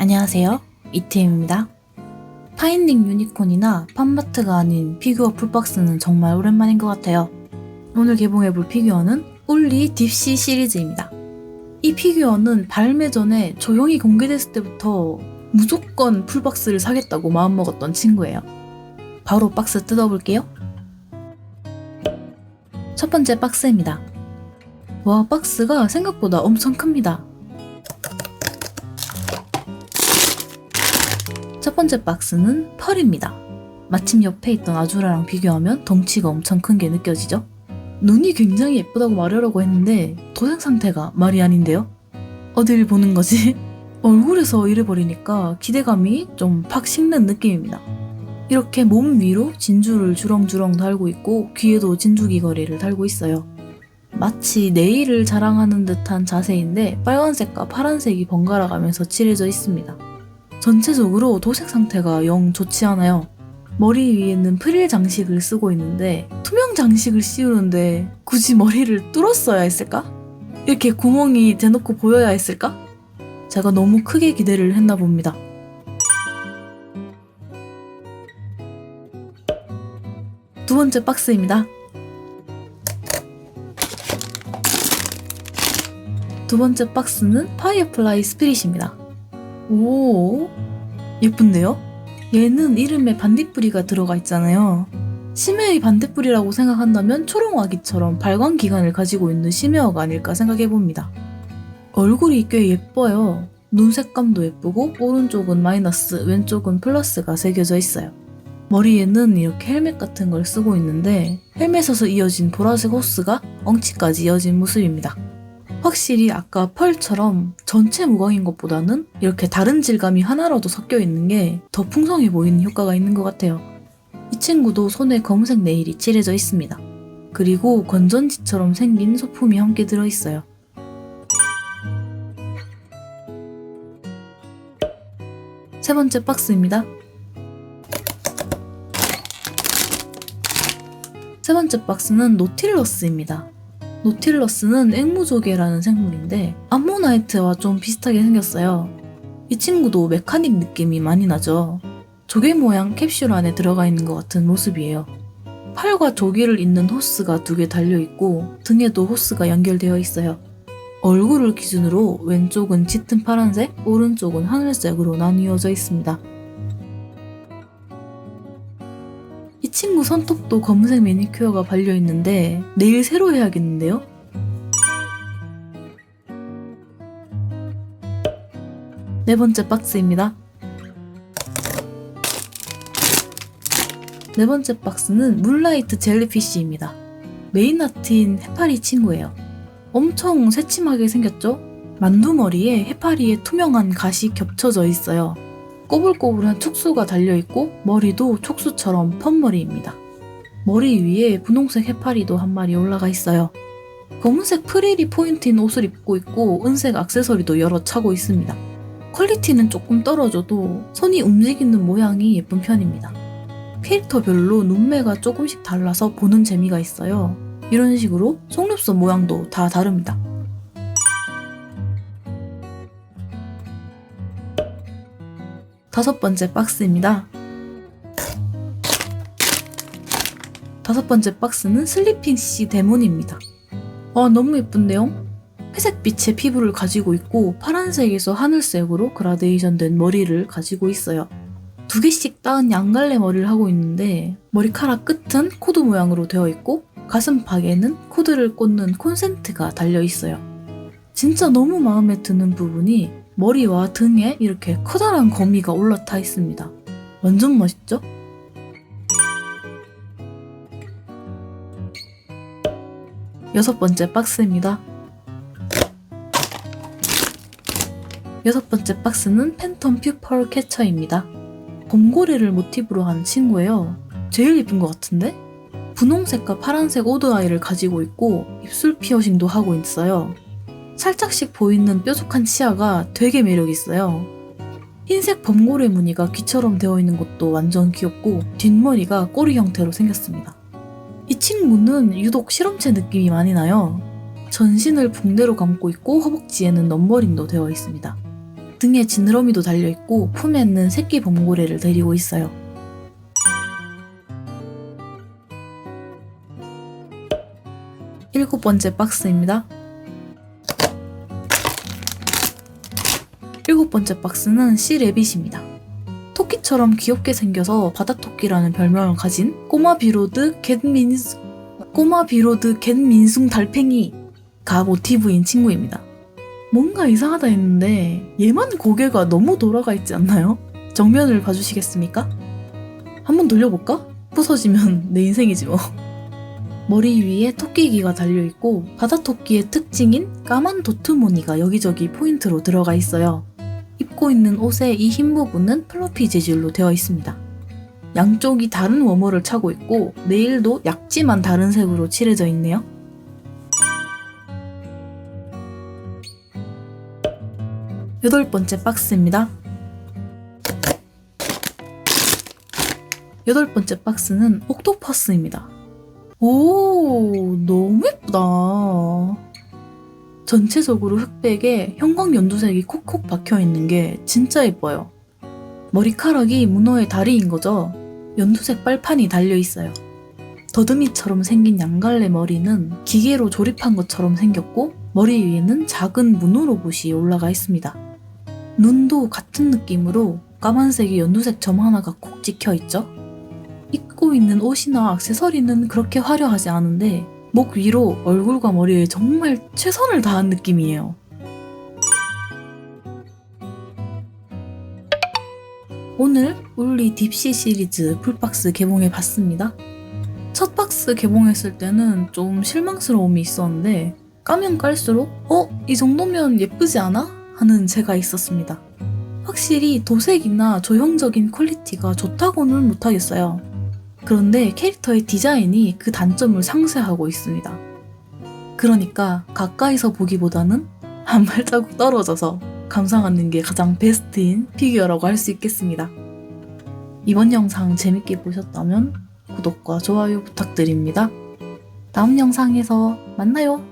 안녕하세요. 이태입니다. 파인딩 유니콘이나 팜마트가 아닌 피규어 풀박스는 정말 오랜만인 것 같아요. 오늘 개봉해볼 피규어는 올리 딥시 시리즈입니다. 이 피규어는 발매 전에 조용히 공개됐을 때부터 무조건 풀박스를 사겠다고 마음먹었던 친구예요. 바로 박스 뜯어볼게요. 첫 번째 박스입니다. 와, 박스가 생각보다 엄청 큽니다. 번째 박스는 펄입니다. 마침 옆에 있던 아주라랑 비교하면 덩치가 엄청 큰 게 느껴지죠? 눈이 굉장히 예쁘다고 말하려고 했는데 도색 상태가 말이 아닌데요? 어딜 보는 거지? 얼굴에서 이래버리니까 기대감이 좀 팍 식는 느낌입니다. 이렇게 몸 위로 진주를 주렁주렁 달고 있고 귀에도 진주 귀걸이를 달고 있어요. 마치 네일을 자랑하는 듯한 자세인데 빨간색과 파란색이 번갈아 가면서 칠해져 있습니다. 전체적으로 도색 상태가 영 좋지 않아요. 머리 위에는 프릴 장식을 쓰고 있는데 투명 장식을 씌우는데 굳이 머리를 뚫었어야 했을까? 이렇게 구멍이 대놓고 보여야 했을까? 제가 너무 크게 기대를 했나 봅니다. 두 번째 박스입니다. 두 번째 박스는 파이어플라이 스피릿입니다. 오, 예쁜데요? 얘는 이름에 반딧불이가 들어가 있잖아요. 심해의 반딧불이라고 생각한다면 초롱아기처럼 발광 기관을 가지고 있는 심해어가 아닐까 생각해봅니다. 얼굴이 꽤 예뻐요. 눈 색감도 예쁘고 오른쪽은 마이너스, 왼쪽은 플러스가 새겨져 있어요. 머리에는 이렇게 헬멧 같은 걸 쓰고 있는데 헬멧에서 이어진 보라색 호스가 엉치까지 이어진 모습입니다. 확실히 아까 펄처럼 전체 무광인 것보다는 이렇게 다른 질감이 하나라도 섞여 있는 게 더 풍성해 보이는 효과가 있는 것 같아요. 이 친구도 손에 검은색 네일이 칠해져 있습니다. 그리고 건전지처럼 생긴 소품이 함께 들어있어요. 세 번째 박스입니다. 세 번째 박스는 노틸러스입니다. 노틸러스는 앵무조개라는 생물인데 암모나이트와 좀 비슷하게 생겼어요. 이 친구도 메카닉 느낌이 많이 나죠. 조개 모양 캡슐 안에 들어가 있는 것 같은 모습이에요. 팔과 조개를 잇는 호스가 두 개 달려 있고 등에도 호스가 연결되어 있어요. 얼굴을 기준으로 왼쪽은 짙은 파란색, 오른쪽은 하늘색으로 나뉘어져 있습니다. 이 친구 손톱도 검은색 매니큐어가 발려 있는데 내일 새로 해야겠는데요? 네 번째 박스입니다. 네 번째 박스는 문라이트 젤리피쉬입니다. 메인 아트인 해파리 친구예요. 엄청 새침하게 생겼죠? 만두머리에 해파리에 투명한 가시 겹쳐져 있어요. 꼬불꼬불한 촉수가 달려있고 머리도 촉수처럼 펀머리입니다. 머리 위에 분홍색 해파리도 한 마리 올라가 있어요. 검은색 프릴이 포인트인 옷을 입고 있고 은색 액세서리도 여러 차고 있습니다. 퀄리티는 조금 떨어져도 손이 움직이는 모양이 예쁜 편입니다. 캐릭터별로 눈매가 조금씩 달라서 보는 재미가 있어요. 이런 식으로 속눈썹 모양도 다 다릅니다. 다섯 번째 박스입니다. 다섯 번째 박스는 슬리핑 씨 데몬입니다. 아, 너무 예쁜데요? 회색 빛의 피부를 가지고 있고 파란색에서 하늘색으로 그라데이션 된 머리를 가지고 있어요. 두 개씩 따은 양갈래 머리를 하고 있는데 머리카락 끝은 코드 모양으로 되어 있고 가슴팍에는 코드를 꽂는 콘센트가 달려 있어요. 진짜 너무 마음에 드는 부분이 머리와 등에 이렇게 커다란 거미가 올라타 있습니다. 완전 멋있죠? 여섯 번째 박스입니다. 여섯 번째 박스는 팬텀 퓨펄 캐쳐입니다. 곰고래를 모티브로 한 친구예요. 제일 예쁜 것 같은데? 분홍색과 파란색 오드 아이를 가지고 있고 입술 피어싱도 하고 있어요. 살짝씩 보이는 뾰족한 치아가 되게 매력있어요. 흰색 범고래 무늬가 귀처럼 되어 있는 것도 완전 귀엽고 뒷머리가 꼬리 형태로 생겼습니다. 이 친구는 유독 실험체 느낌이 많이 나요. 전신을 붕대로 감고 있고 허벅지에는 넘버링도 되어 있습니다. 등에 지느러미도 달려있고 품에는 새끼 범고래를 데리고 있어요. 일곱 번째 박스입니다. 일곱 번째 박스는 씨레빗입니다. 토끼처럼 귀엽게 생겨서 바다토끼라는 별명을 가진 꼬마 비로드 겟민스 꼬마 비로드 겟민숭 달팽이가 모티브인 친구입니다. 뭔가 이상하다 했는데 얘만 고개가 너무 돌아가 있지 않나요? 정면을 봐주시겠습니까? 한번 돌려볼까? 부서지면 내 인생이지 뭐. 머리 위에 토끼기가 달려있고 바다토끼의 특징인 까만 도트무늬가 여기저기 포인트로 들어가 있어요. 입고 있는 옷의 이 흰 부분은 플러피 재질로 되어 있습니다. 양쪽이 다른 워머를 차고 있고 네일도 약지만 다른 색으로 칠해져 있네요. 여덟 번째 박스입니다. 여덟 번째 박스는 옥토퍼스입니다. 오, 너무 예쁘다. 전체적으로 흑백에 형광 연두색이 콕콕 박혀 있는 게 진짜 예뻐요. 머리카락이 문어의 다리인 거죠. 연두색 빨판이 달려 있어요. 더듬이처럼 생긴 양갈래 머리는 기계로 조립한 것처럼 생겼고 머리 위에는 작은 문어 로봇이 올라가 있습니다. 눈도 같은 느낌으로 까만색의 연두색 점 하나가 콕 찍혀 있죠. 입고 있는 옷이나 액세서리는 그렇게 화려하지 않은데 목 위로 얼굴과 머리에 정말 최선을 다한 느낌이에요. 오늘 울리 딥시 시리즈 풀박스 개봉해 봤습니다. 첫 박스 개봉했을 때는 좀 실망스러움이 있었는데 까면 깔수록 어? 이 정도면 예쁘지 않아? 하는 제가 있었습니다. 확실히 도색이나 조형적인 퀄리티가 좋다고는 못하겠어요. 그런데 캐릭터의 디자인이 그 단점을 상쇄하고 있습니다. 그러니까 가까이서 보기보다는 한 발자국 떨어져서 감상하는 게 가장 베스트인 피규어라고 할 수 있겠습니다. 이번 영상 재밌게 보셨다면 구독과 좋아요 부탁드립니다. 다음 영상에서 만나요.